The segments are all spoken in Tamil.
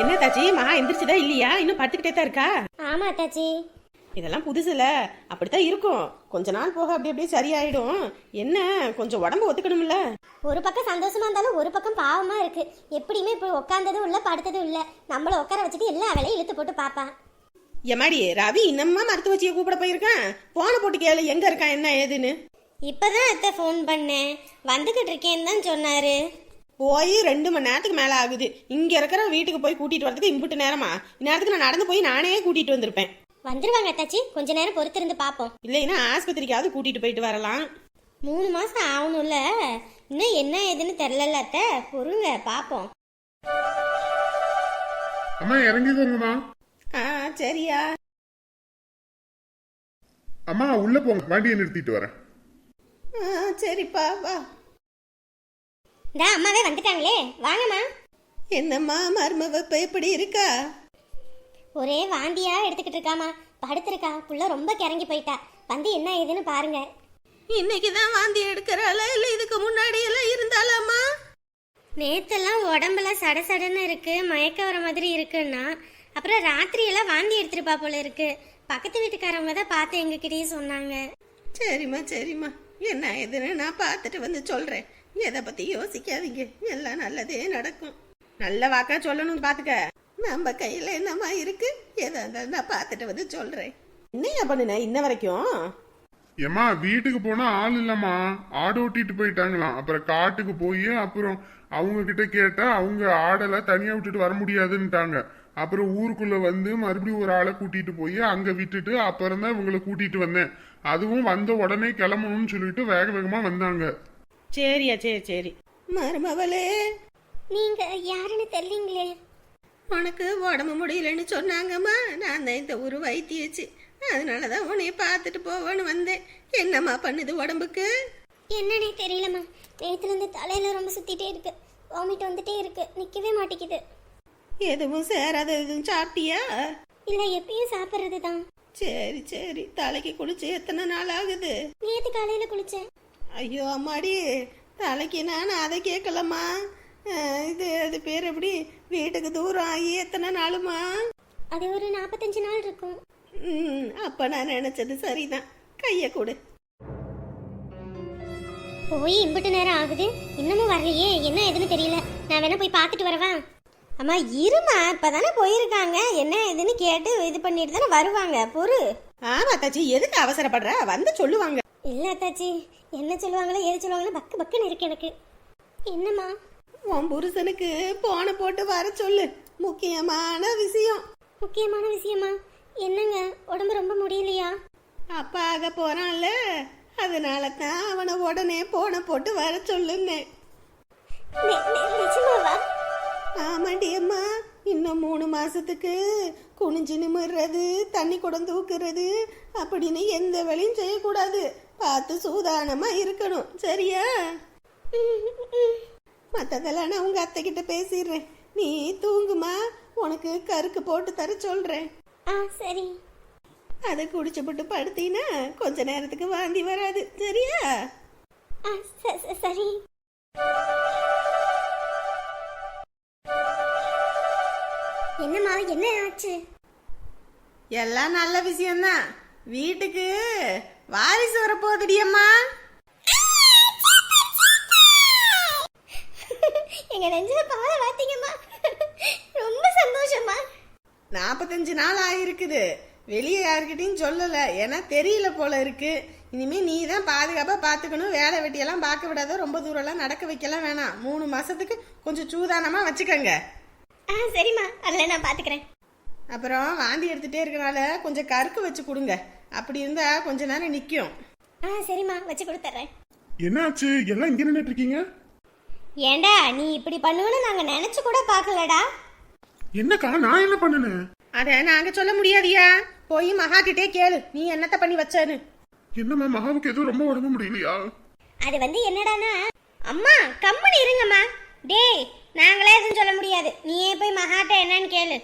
என்ன தாச்சி? மகா எந்திரிச்சுதா இல்லையா? இன்னும் படுத்துக்கிட்டே தான் இருக்கா? ஆமா அத்தாச்சி. இதெல்லாம் புதுசுல. அப்படித்தான் இருக்கும். கொஞ்ச நாள் போக அப்படி அப்படியே சரியாயிடும். என்ன? கொஞ்சம் உடம்பு ஒத்துக்கணும்ல? ஒரு பக்கம் சந்தோஷமா இருந்தாலும் ஒரு பக்கம் பாவமா இருக்கு. எப்படியுமே இப்போ உட்காந்ததும் இல்ல படுத்ததும் இல்ல. நம்மள உட்கார வச்சுட்டு எல்லா வேலையும் இழுத்து போட்டு பாப்பா. எம்மாடி ரவி இன்னமா மருத்துவச்சியை கூப்பிட போயிருக்கான்? போன போட்டு கேளு எங்க இருக்கான் என்ன ஏதுன்னு? இப்பதான் அத்தை ஃபோன் பண்ணேன். வந்துகிட்டு இருக்கேன்னு தான் சொன்னாரு. போய் ரெண்டு மணி நேரத்துக்கு மேல ஆகுது. இங்க இருக்கிற வீட்டுக்கு போய் கூட்டிட்டு வரதுக்கு இம்புட்டு நேரமா? இந்நேரத்துக்கு நான் நடந்து போய் நானே கூட்டிட்டு வந்திருப்பேன். வந்துருவாங்க அத்தாச்சி. கொஞ்ச நேரம் பொறுத்திருந்து பாப்போம். இல்லைன்னா ஆஸ்பத்திரிக்காவது கூட்டிட்டு போயிட்டு வரலாம். மூணு மாசம் ஆகணும்ல. இன்னும் என்ன ஏதுன்னு தெரிலல அத்தை. பொறுங்க பாப்போம். அம்மா இறங்கிக்கோங்கம்மா ஆ சரியா. அம்மா உள்ள போங்க. வண்டியை நிறுத்திட்டு வரேன். ஆ சரிப்பா வா. இந்த அம்மாவே வந்துட்டாங்களே. வாங்கம்மா. என்னம்மா மருமவ இப்ப எப்படி இருக்கா? ஒரே வாந்தியா எடுத்துக்கிட்டு இருக்காமா படுத்திருக்கா. புள்ள ரொம்ப கிறங்கி போயிட்டா. வந்து என்ன ஏதுன்னு பாருங்க. இன்னைக்கு தான் வாந்தி எடுக்கிறாளா? இல்ல இதுக்கு முன்னாடி எல்லாம் இருந்தாலாமா நேத்தெல்லாம் உடம்பெல்லாம் சடசடன்னு இருக்கு மயக்க வர மாதிரி இருக்குன்னா அப்புறம் ராத்திரி எல்லாம் வாந்தி எடுத்துருப்பா போல இருக்கு. பக்கத்து வீட்டுக்காரவங்க தான் பார்த்து எங்ககிட்டயே சொன்னாங்க. சரிம்மா சரிம்மா. என்ன ஏதுன்னு நான் பார்த்துட்டு வந்து சொல்றேன். எதை பத்தி யோசிக்காதீங்க. எல்லாம் நல்லதே நடக்கும். நல்ல வாக்கா சொல்லணும் பாத்துக்க. நம்ம கையில என்னம்மா இருக்கு? எதா இருந்தாலும் நான் பார்த்துட்டு வந்து சொல்றேன். என்னையா பண்ணுன இன்ன வரைக்கும்? ஏம்மா வீட்டுக்கு போனா ஆள் இல்லம்மா. ஆடு ஓட்டிட்டு போயிட்டாங்களாம். அப்புறம் காட்டுக்கு போய் அப்புறம் அவங்க கிட்ட கேட்டா அவங்க ஆடெல்லாம் தனியா விட்டுட்டு வர முடியாதுன்னுட்டாங்க. அப்புறம் ஊருக்குள்ள வந்து மறுபடியும் ஒரு ஆளை கூட்டிட்டு போய் அங்க விட்டுட்டு அப்புறம் தான் இவங்களை கூட்டிட்டு வந்தேன். அதுவும் வந்த உடனே கிளம்பணும்னு சொல்லிட்டு வேக வேகமா வந்தாங்க. சரியா சரி சரி. மருமவளே நீங்க யாருன்னு தெரியலீங்களே? உனக்கு உடம்பு முடியலன்னு சொன்னாங்கம்மா. நான் தான் இந்த ஊரு வைத்தியச்சு. அதனால தான் உன்னைய பார்த்துட்டு போவேன்னு வந்தேன். என்னம்மா பண்ணுது உடம்புக்கு? என்னன்னே தெரியலம்மா. நேத்துல இருந்து தலையில ரொம்ப சுத்திட்டே இருக்கு. வாமிட் வந்துட்டே இருக்கு. நிக்கவே மாட்டேங்குது. எதுவும் சேராத எதுவும் சாப்பிட்டியா? இல்ல எப்பயும் சாப்பிட்றது தான் சரி சரி. தலைக்கு குளிச்சு எத்தனை நாள் ஆகுது? நேத்து காலையில குளிச்சேன். ஐயோ அம்மாடி தலைக்கு நான் அதை கேட்கலம்மா. இது அது பேர் எப்படி? வீட்டுக்கு தூரம் ஆகி எத்தனை நாளுமா அது ஒரு நாற்பத்தஞ்சு நாள் இருக்கும். ம் அப்ப நான் நினைச்சது சரிதான். கைய கொடு. போய் இம்புட்டு நேரம் ஆகுது. இன்னமும் வரலையே. என்ன எதுன்னு தெரியல. நான் வேணா போய் பார்த்துட்டு வரவா? அம்மா இருமா இப்பதானே போயிருக்காங்க. என்ன எதுன்னு கேட்டு இது பண்ணிட்டு தானே வருவாங்க. பொறு. ஆமா தாச்சி. எதுக்கு அவசரப்படுற? வந்து சொல்லுவாங்க. இல்ல அத்தாச்சி என்ன சொல்லுவாங்களோ ஏது சொல்லுவாங்களோ பக்கு பக்குன்னு இருக்கு எனக்கு. என்னம்மா? உன் புருஷனுக்கு போன போட்டு வர சொல்லு. முக்கியமான விஷயம். முக்கியமான விஷயமா? என்னங்க உடம்பு ரொம்ப முடியலையா? அப்பா ஆக போறான்ல. அதனால தான் அவனை உடனே போன போட்டு வர நிஜமாவா? ஆமாண்டி அம்மா. இன்னும் மூணு மாசத்துக்கு குனிஞ்சு நிமிர்றது தண்ணி குடம் தூக்குறது அப்படின்னு எந்த வேலையும் செய்யக்கூடாது. பார்த்து சூதானமா இருக்கணும். சரியா? மற்றதெல்லாம் நான் உங்க அத்தை கிட்ட பேசிடுறேன். நீ தூங்குமா? உனக்கு கருக்கு போட்டு தர சொல்றேன். ஆ சரி. அதை குடிச்சு போட்டு படுத்தீங்கன்னா கொஞ்ச நேரத்துக்கு வாந்தி வராது. சரியா? சரி. என்னம்மா என்ன ஆச்சு? எல்லாம் நல்ல விஷயம்தான். வீட்டுக்கு வாரிசு வரப்போகுதுடி அம்மா. எங்க நெஞ்சில பால வாத்தீங்கம்மா ரொம்ப சந்தோஷமா நாற்பத்தஞ்சு நாள் ஆயிருக்குது. வெளியே யாருக்கிட்டையும் சொல்லலை. ஏன்னா தெரியல போல இருக்கு. இனிமே நீ தான் பாதுகாப்பாக பார்த்துக்கணும் வேலை வெட்டியெல்லாம் பார்க்க விடாத ரொம்ப தூரம்லாம் நடக்க வைக்கலாம் வேணாம். மூணு மாசத்துக்கு கொஞ்சம் சூதானமாக வச்சுக்கோங்க. ஆ சரிம்மா. அதில் நான் பாத்துக்கிறேன். அப்புறம் வாந்தி எடுத்துகிட்டே இருக்கனால கொஞ்சம் கருக்கு வச்சு கொடுங்க. அப்படி இருந்தால் கொஞ்ச நேரம் நிற்கும் ஆ சரிம்மா வச்சு கொடுத்துட்றேன். என்னாச்சு? எல்லாம் இங்க நின்னுட்டு இருக்கீங்க? ஏண்டா நீ இப்படி பண்ணுவேன்னு நாங்க நினைச்சு கூட பார்க்கலடா. என்னக்கா நான் என்ன பண்ணுனேன் அதை நாங்கள் சொல்ல முடியாதியா? போய் மகா கிட்டே கேளு நீ என்னத்த பண்ணி வச்சேன்னு. என்னம்மா மகாவுக்கு எதுவும் ரொம்ப உடம்பு முடியலையா? அது வந்து என்னடானா அம்மா கம்முன்னு இருங்கம்மா. டேய் நாங்களே எதுவும் சொல்ல முடியாது. நீயே போய் மகாட்ட என்னன்னு கேளு.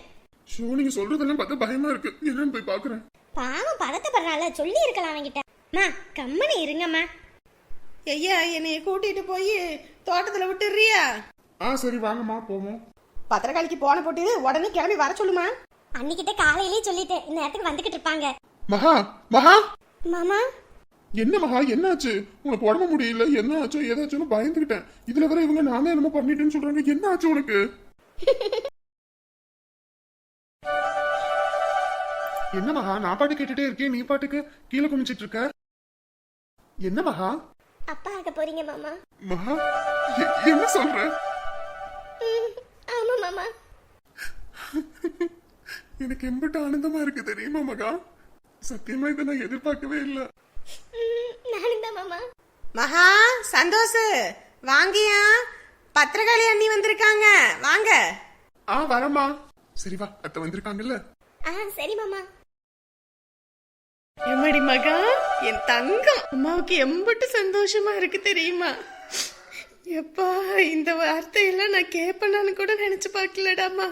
ஷோ நீங்க சொல்றதெல்லாம் பார்த்தா பயமா இருக்கு. என்னன்னு போய் பாக்குறேன் பாவம் பதட்டப்படுறான்ல சொல்லி இருக்கலாம் அவன்கிட்ட. அம்மா கம்முன்னு இருங்கம்மா. ஐயா என்னைய கூட்டிட்டு போய் தோட்டத்தில் விட்டுறியா? ஆ சரி வாங்கம்மா போவோம். பத்திரக்காளிக்கு போன போட்டு உடனே கிளம்பி வர சொல்லுமா? அன்னிக்கிட்ட காலையிலேயே சொல்லிட்டேன் இந்த நேரத்துக்கு வந்துகிட்டு இருப்பாங்க. மகா மகா! மாமா? என்ன மகா என்னாச்சு? உனக்கு உடம்பு முடியல என்ன ஆச்சோ ஏதாச்சும் பயந்துகிட்டேன். இதுல வர இவங்க நானே என்னமோ பண்ணிட்டேன்னு சொல்றாங்க என்ன ஆச்சு உனக்கு? என்ன மகா நான் பாட்டு கேட்டுட்டே இருக்கேன் நீ பாட்டுக்கு கீழே குமிச்சிட்டு இருக்க? என்ன மகா? அப்பா ஆக போறீங்க மாமா. மகா என்ன சொல்ற? ஆமா மாமா. எனக்கு எம்பிட்ட ஆனந்தமா இருக்கு தெரியுமா மகா? சத்தியமா இதை நான் எதிர்பார்க்கவே இல்லை. நானும் தான் மாமா. மகா சந்தோஷ். வாங்கியா? பத்திரகாளி அண்ணி வந்திருக்காங்க. வாங்க. ஆ வரமா சரி வா அத்தை வந்திருக்காங்கல்ல. ஆ சரி மாமா. எம்மடி மகா என் தங்கம். அம்மாவுக்கு எம்பட்டு சந்தோஷமா இருக்கு தெரியுமா? எப்பா இந்த வார்த்தையெல்லாம் நான் கேட்பேனான்னு கூட நினைச்சு பார்க்கலடாமா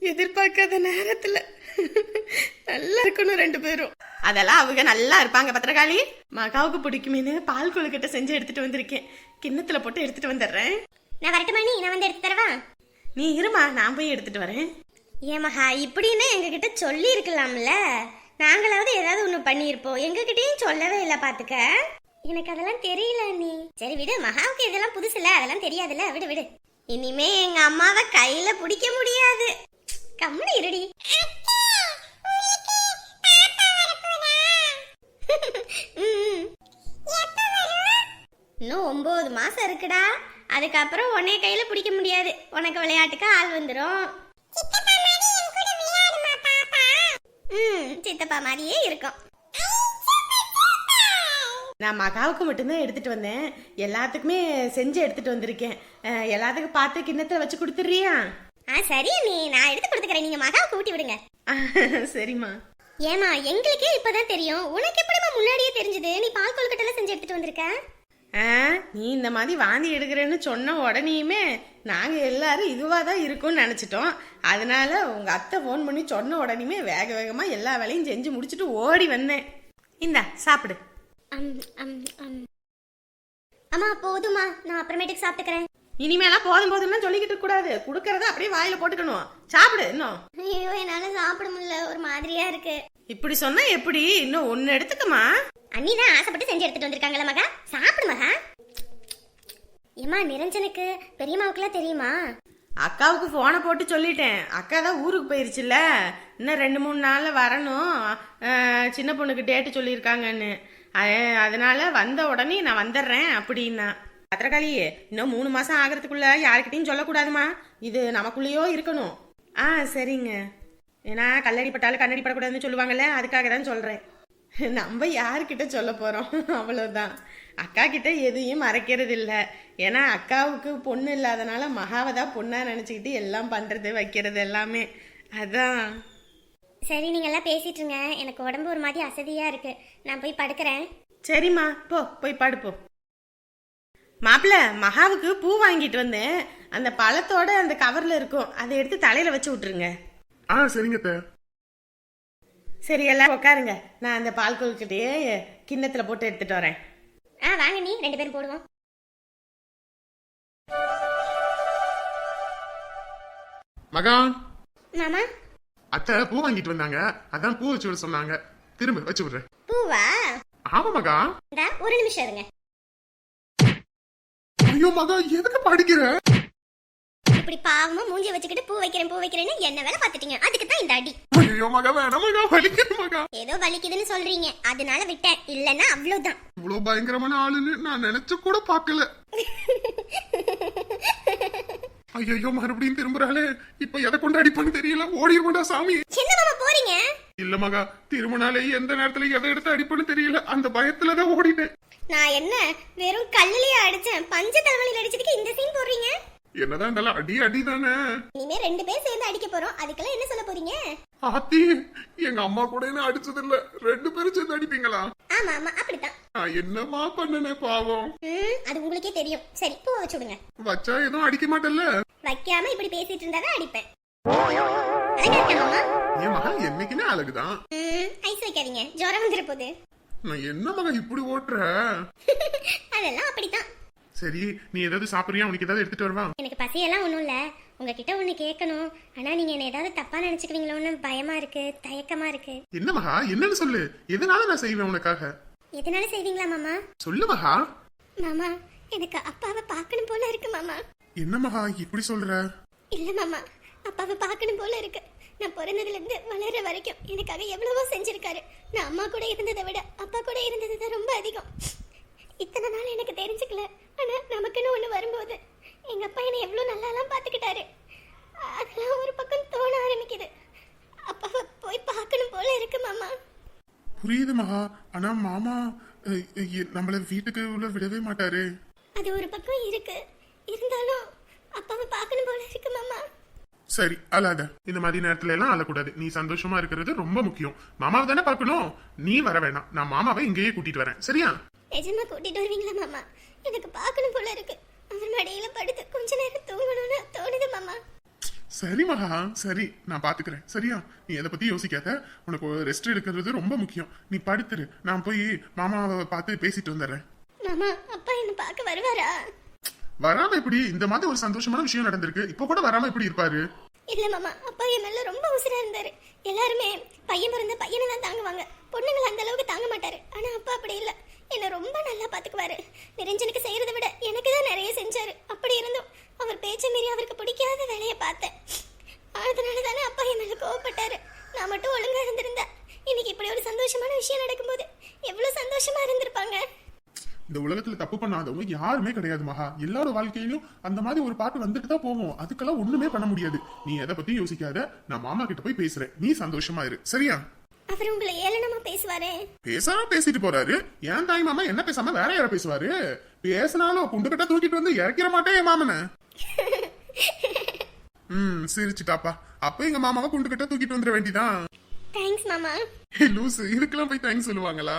எதிர்பார்க்காத நேரத்துல. நல்லா இருக்கணும் ரெண்டு பேரும். அதெல்லாம் அவங்க நல்லா இருப்பாங்க பத்திரகாளி. மகாவுக்கு பிடிக்குமேனு பால் கொழுக்கட்டை செஞ்சு எடுத்துட்டு வந்திருக்கேன். கிண்ணத்துல போட்டு எடுத்துட்டு வந்துடுறேன். நான் வரட்டுமா நீ? நான் வந்து எடுத்து தரவா? நீ இருமா நான் போய் எடுத்துட்டு வரேன். மகா இப்படின்னு எங்ககிட்ட சொல்லி இருக்கலாம்ல நாங்களாவது ஏதாவது ஒண்ணு பண்ணியிருப்போம். எங்ககிட்டயும் சொல்லவே இல்லை பாத்துக்க. எனக்கு அதெல்லாம் தெரியல நீ சரி விடு மகாவுக்கு இதெல்லாம் புதுசுல அதெல்லாம் தெரியாதுல்ல. விடு விடு. இனிமே எங்க அம்மாவை கையில பிடிக்க முடியாது. கம்முனு இருடி. இன்னும் ஒன்பது மாசம் இருக்குடா. அதுக்கப்புறம் உன்னைய கையில பிடிக்க முடியாது. உனக்கு விளையாட்டுக்கு ஆள் வந்துடும் ம் சித்தப்பா மாதிரியே இருக்கும். நான் மகாவுக்கு மட்டும்தான் எடுத்துட்டு வந்தேன். எல்லாத்துக்குமே செஞ்சு எடுத்துட்டு வந்திருக்கேன். எல்லாத்துக்கும் பார்த்து கிண்ணத்துல வச்சு கொடுத்துட்றியா? ஆ சரி நீ நான் எடுத்து கொடுத்துக்கிறேன். நீங்க மகாவுக்கு ஊட்டி விடுங்க. சரிம்மா. ஏமா எங்களுக்கே இப்பதான் தெரியும். உனக்கு எப்படிமா முன்னாடியே தெரிஞ்சது? நீ பால் கொழுக்கட்டை செஞ்சு எடுத்துட்டு வந்திருக்க? ஆ, நீ இந்த மாதிரி வாந்தி எடுக்கிறேன்னு சொன்ன உடனேயுமே நாங்க எல்லாரும் இதுவா தான் இருக்கும்னு நினைச்சிட்டோம். அதனால உங்க அத்தை ஃபோன் பண்ணி சொன்ன உடனேயுமே வேக வேகமா எல்லா வேலையும் செஞ்சு முடிச்சுட்டு ஓடி வந்தேன். இந்தா சாப்பிடு. அம், அம், அம். அம்மா போதுமா நான் அப்புறமேட்டுக்கு சாப்பிட்டுக்கிறேன். இனிமேலாம் போதும் போதும்லாம் சொல்லிக்கிட்டு கூடாது கொடுக்கறத அப்படியே வாயில போட்டுக்கணும். சாப்பிடு இன்னும். ஐயோ என்னால சாப்பிட முடியல. ஒரு மாதிரியா இருக்கு. இப்படி சொன்னா எப்படி? இன்னும் ஒன்னு எடுத்துக்கமா அண்ணி தான் ஆசைப்பட்டு செஞ்சு எடுத்துட்டு வந்திருக்காங்களா மகா? சாப்பிடு மகா. ஏமா நிரஞ்சனுக்கு பெரியம்மாவுக்குலாம் தெரியுமா? அக்காவுக்கு ஃபோனை போட்டு சொல்லிட்டேன். அக்கா தான் ஊருக்கு போயிருச்சுல்ல. இன்னும் ரெண்டு மூணு நாளில் வரணும். சின்ன பொண்ணுக்கு டேட்டு சொல்லியிருக்காங்கன்னு. அதனால வந்த உடனே நான் வந்துடுறேன் அப்படின்னா. பத்திரகாளி இன்னும் மூணு மாதம் ஆகிறதுக்குள்ள யாருக்கிட்டையும் சொல்லக்கூடாதுமா. இது நமக்குள்ளேயோ இருக்கணும். ஆ சரிங்க. ஏன்னா கல்லடி பட்டாலும் கண்ணடி படக்கூடாதுன்னு சொல்லுவாங்கல்ல அதுக்காக தான் சொல்கிறேன் நம்ம யாருக்கிட்ட சொல்ல போகிறோம் அவ்வளோதான் அக்கா கிட்ட எதையும் மறைக்கிறது இல்லை ஏன்னா அக்காவுக்கு பொண்ணு இல்லாதனால மகாவை தான் பொண்ணாக நினச்சிக்கிட்டு எல்லாம் பண்ணுறது வைக்கிறது எல்லாமே. அதான். சரி நீங்க எல்லாம் பேசிட்டு இருங்க. எனக்கு உடம்பு ஒரு மாதிரி அசதியா இருக்கு. நான் போய் படுக்கிறேன். சரிம்மா போ போய் படுப்போ மாப்பிள்ள மகாவுக்கு பூ வாங்கிட்டு வந்தேன். அந்த பழத்தோட அந்த கவரில் இருக்கும். அதை எடுத்து தலையில் வச்சு விட்ருங்க ஆ சரிங்க சரி எல்லாம் உட்காருங்க நான் அந்த பால் கொழுக்கட்டையே கிண்ணத்தில் போட்டு எடுத்துட்டு வரேன். ஆ வாங்க நீ ரெண்டு பேரும் போடுவோம். மகா. மாமா? அத்தை பூ வாங்கிட்டு வந்தாங்க. அதான் பூ வச்சு விட சொன்னாங்க. திரும்ப வச்சு விடுறேன். பூவா? ஆமா மகா. இந்தா ஒரு நிமிஷம் இருங்க. ஐயோ மகா எதுக்கு படிக்கிற இப்படி பாவமா மூஞ்சி வச்சுக்கிட்டு பூ வைக்கிறேன் பூ வைக்கிறேன்னு என்ன வேலை பார்த்துட்டீங்க? அதுக்கு தான் இந்த அடி. ஐயோ மகா வேணாம் மகா வலிக்குது மகா. ஏதோ வலிக்குதுன்னு சொல்றீங்க. அதனால விட்டேன். இல்லைன்னா அவ்வளவுதான். இவ்வளவு பயங்கரமான ஆளுன்னு நான் நினைச்சு கூட பார்க்கல. ஐயோ மறுபடியும் திரும்புறாளே. இப்ப எதை கொண்டு அடிப்பான்னு தெரியல. ஓடிடுமாடா சாமி. மாமா போறீங்க? இல்ல மகா திரும்பினாலே எந்த நேரத்துல எதை எடுத்து அடிப்பான்னு தெரியல. அந்த பயத்துலதான் ஓடிட்டேன். நான் என்ன வெறும் கல்லுலயே அடிச்சேன். பஞ்ச தலைவலியில் அடிச்சதுக்கு இந்த சீன் போடுறீங்க? என்னதான் இருந்தாலும் அடி அடி தானே இனிமே ரெண்டு பேர் சேர்ந்து அடிக்க போறோம். அதுக்கெல்லாம் என்ன சொல்ல போறீங்க? ஆத்தி எங்க அம்மா கூட என்ன அடிச்சது இல்ல ரெண்டு பேரும் சேர்ந்து அடிப்பீங்களா? ஆமா ஆமா அப்படித்தான். நான் என்னமா பண்ணனே பாவம்? ம் அது உங்களுக்கே தெரியும். சரி பூ வச்சு விடுங்க. வச்சா எதுவும் அடிக்க மாட்டல்ல? வைக்காம இப்படி பேசிட்டு இருந்தா தான் அடிப்பேன். அழகா இருக்கா மாமா? என் மகா என்னைக்குமே அழகுதான். ம் ஐஸ் வைக்காதீங்க. ஜுரம் வந்துட போகுது. நான் என்ன மகா இப்படி ஓட்டுற? அதெல்லாம் அப்படித்தான். சரி நீ ஏதாவது சாப்பிடுறியா? உனக்கு ஏதாவது எடுத்துட்டு வருவா? எனக்கு பசியெல்லாம் ஒன்றும் இல்லை. உங்ககிட்ட ஒன்று கேட்கணும். ஆனால் நீங்கள் என்ன ஏதாவது தப்பாக நினச்சிக்குவீங்களோன்னு பயமாக இருக்கு தயக்கமாக இருக்கு. என்ன மகா? என்னன்னு சொல்லு. எதனால நான் செய்வேன் உனக்காக? எதனால செய்வீங்களா மாமா? சொல்லு மகா. மாமா எனக்கு அப்பாவை பார்க்கணும் போல இருக்கு மாமா. என்ன மகா? இப்படி சொல்ற? இல்லை மாமா. அப்பாவை பார்க்கணும் போல இருக்கு. நான் பிறந்ததுலேருந்து வளர்ற வரைக்கும் எனக்காக எவ்வளவோ செஞ்சிருக்காரு. நான் அம்மா கூட இருந்ததை விட அப்பா கூட இருந்தது தான் ரொம்ப அதிகம். இத்தனை நாள் எனக்கு தெரிஞ்சுக்கல. ஆனால் நமக்குன்னு ஒன்று வரும்போது எங்கள் அப்பா என்னை எவ்வளோ நல்லாலாம் பார்த்துக்கிட்டாரு. அதெல்லாம் ஒரு பக்கம் தோண ஆரம்பிக்குது. அப்பாவை போய் பார்க்கணும் போல இருக்கு மாமா. புரியுது மகா. ஆனா மாமா நம்மள வீட்டுக்கு உள்ள விடவே மாட்டாரு. அது ஒரு பக்கம் இருக்கு. இருந்தாலும் அப்பாவை பார்க்கணும் போல இருக்கு மாமா. சரி அழாத. இந்த மாதிரி நேரத்துல எல்லாம் அழக்கூடாது. நீ சந்தோஷமா இருக்கிறது ரொம்ப முக்கியம். மாமாவை தானே பார்க்கணும். நீ வர வேணாம். நான் மாமாவை இங்கேயே கூட்டிட்டு வரேன். சரியா? நிஜமா கூட்டிட்டு வருவீங்களா மாமா? எனக்கு பார்க்கணும் போல இருக்கு. அவர் மடியில படுத்து கொஞ்ச நேரம் தூங்கணும்னு தோணுது மாமா. சரி மகா. சரி நான் பாத்துக்கிறேன். சரியா? நீ எதை பத்தி யோசிக்காத. உனக்கு ரெஸ்ட் எடுக்கிறது ரொம்ப முக்கியம். நீ படுத்துரு. நான் போய் மாமாவை பார்த்து பேசிட்டு வந்துடுறேன். மாமா அப்பா என்ன பார்க்க வருவாரா? வராம எப்படி? இந்த மாதிரி ஒரு சந்தோஷமான விஷயம் நடந்திருக்கு. இப்ப கூட வராம எப்படி இருப்பாரு? இல்ல மாமா. அப்பா என் மேல ரொம்ப உசுரா இருந்தாரு. எல்லாருமே பையன் பிறந்த பையனை தான் தாங்குவாங்க. பொண்ணுங்களை அந்த அளவுக்கு தாங்க மாட்டாரு ஆனா அப்பா அப்படி இல்ல என்ன ரொம்ப நல்லா பாத்துக்குவாரு நிரஞ்சனுக்கு செய்யறதை விட எனக்கு தான் நிறைய செஞ்சாரு அப்படி இருந்தும் அவர் பேச்சை மீறி அவருக்கு பிடிக்காத வேலையை பார்த்தேன் அதனால தானே அப்பா என் மேல கோவப்பட்டாரு நான் மட்டும் ஒழுங்கா இருந்திருந்தா இன்னைக்கு இப்படி ஒரு சந்தோஷமான விஷயம் நடக்கும்போது எவ்வளவு சந்தோஷமா இருந்திருப்பாங்க இந்த பண்ணாதவங்க யாருமே கிடையாது மகா. எல்லாரோட வாழ்க்கையிலும் அந்த மாதிரி ஒரு பாட்டு வந்துட்டு தான் போகும். அதுக்கெல்லாம் ஒண்ணுமே பண்ண முடியாது. நீ எதை பத்தி யோசிக்காத? நான் மாமா கிட்ட போய் பேசுறேன். நீ சந்தோஷமா இரு. சரியா? அவர் உங்களை ஏளனமா பேசுவாரே. பேசாம பேசிட்டு போறாரு. ஏன் தாய் மாமா என்ன பேசாம வேற யார பேசுவாரு? பேசினாலும் குண்டு கட்டா தூக்கிட்டு வந்து இறக்கிற மாட்டேன் என் மாமனை. ம் சிரிச்சுட்டாப்பா. அப்ப எங்க மாமாவை குண்டு கட்டா தூக்கிட்டு வந்துட வேண்டிதான். தேங்க்ஸ் மாமா. லூசு. இதுக்கெல்லாம் போய் தேங்க்ஸ் சொல்லுவாங்களா?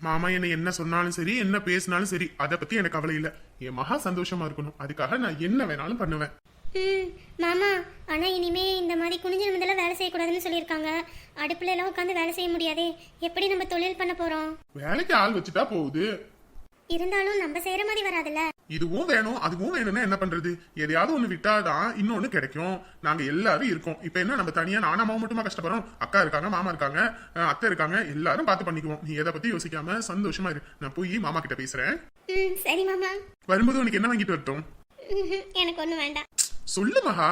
மாமா என்ன என்ன சொன்னாலும் சரி என்ன பேசினாலும் சரி அதை பத்தி எனக்கு கவலை இல்ல. என் மகா சந்தோஷமா இருக்கணும். அதுக்காக நான் என்ன வேணாலும் பண்ணுவேன். ம் மாமா ஆனால் இனிமே இந்த மாதிரி குனிஞ்ச நிமிடத்தில் வேலை செய்யக்கூடாதுன்னு சொல்லியிருக்காங்க. அடுப்புல எல்லாம் உட்காந்து வேலை செய்ய முடியாதே. எப்படி நம்ம தொழில் பண்ண போகிறோம் வேலைக்கு ஆள் வச்சுட்டா போகுது. இருந்தாலும் நம்ம செய்கிற மாதிரி வராதுல்ல? இதுவும் வேணும் அதுவும் வேணும்னா என்ன பண்றது? எதையாவது ஒண்ணு விட்டாதான் இன்னொன்னு கிடைக்கும். நாங்க எல்லாரும் இருக்கோம். இப்ப என்ன நம்ம தனியா நானும் அம்மாவும் மட்டுமா கஷ்டப்படுறோம்? அக்கா இருக்காங்க மாமா இருக்காங்க அத்தை இருக்காங்க எல்லாரும் பார்த்து பண்ணிக்குவோம். நீ எதை பத்தி யோசிக்காம சந்தோஷமா இரு. நான் போய் மாமா கிட்ட பேசுறேன். சரி மாமா. வரும்போது உனக்கு என்ன வாங்கிட்டு வரட்டும்? எனக்கு ஒன்றும் வேண்டாம். சொல்லு மகா.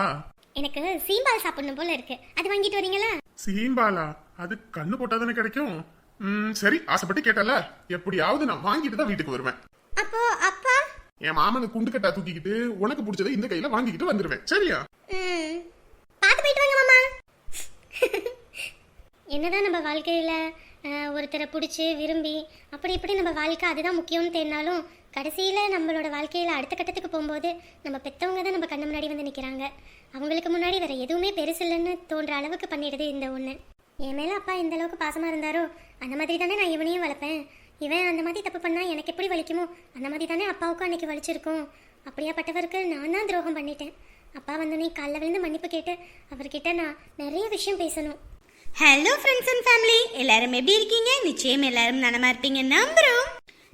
எனக்கு சீம்பால் சாப்பிடணும் போல இருக்கு. அது வாங்கிட்டு வரீங்களா? சீம்பாலா? அது கண்ணு போட்டா தானே கிடைக்கும்? ம் சரி ஆசைப்பட்டு கேட்டல. எப்படியாவது நான் வாங்கிட்டு தான் வீட்டுக்கு வருவேன். அப்போ அப்பா? என் மாமனுக்கு குண்டு கட்டா தூக்கிக்கிட்டு உனக்கு பிடிச்சதை இந்த கையில வாங்கிக்கிட்டு வந்துருவேன். சரியா? ம். பார்த்து போயிட்டு வாங்க மாமா. என்னதான் நம்ம வாழ்க்கையில் ஒருத்தரை பிடிச்சி விரும்பி அப்படி இப்படி நம்ம வாழ்க்கை அதுதான் முக்கியம்னு தெரினாலும் கடைசியில் நம்மளோட வாழ்க்கையில் அடுத்த கட்டத்துக்கு போகும்போது நம்ம பெற்றவங்க தான் நம்ம கண்ணு முன்னாடி வந்து நிற்கிறாங்க அவங்களுக்கு முன்னாடி வேற எதுவுமே பெருசு இல்லைன்னு தோன்ற அளவுக்கு பண்ணிடுது இந்த ஒன்று என் மேலே அப்பா எந்த அளவுக்கு பாசமாக இருந்தாரோ அந்த மாதிரி தானே நான் இவனையும் வளர்ப்பேன். இவன் அந்த மாதிரி தப்பு பண்ணால் எனக்கு எப்படி வலிக்குமோ அந்த மாதிரி தானே அப்பாவுக்கும் அன்னைக்கு வலிச்சிருக்கும். அப்படியாப்பட்டவருக்கு நான் தான் துரோகம் பண்ணிட்டேன். அப்பா வந்தோடனே காலைல விழுந்து மன்னிப்பு கேட்டு அவர்கிட்ட நான் நிறைய விஷயம் பேசணும். ஹலோ ஃப்ரெண்ட்ஸ் அண்ட் ஃபேமிலி எல்லாரும் எப்படி இருக்கீங்க? நிச்சயம் எல்லாரும் நலமா இருப்பீங்க நம்புறோம்.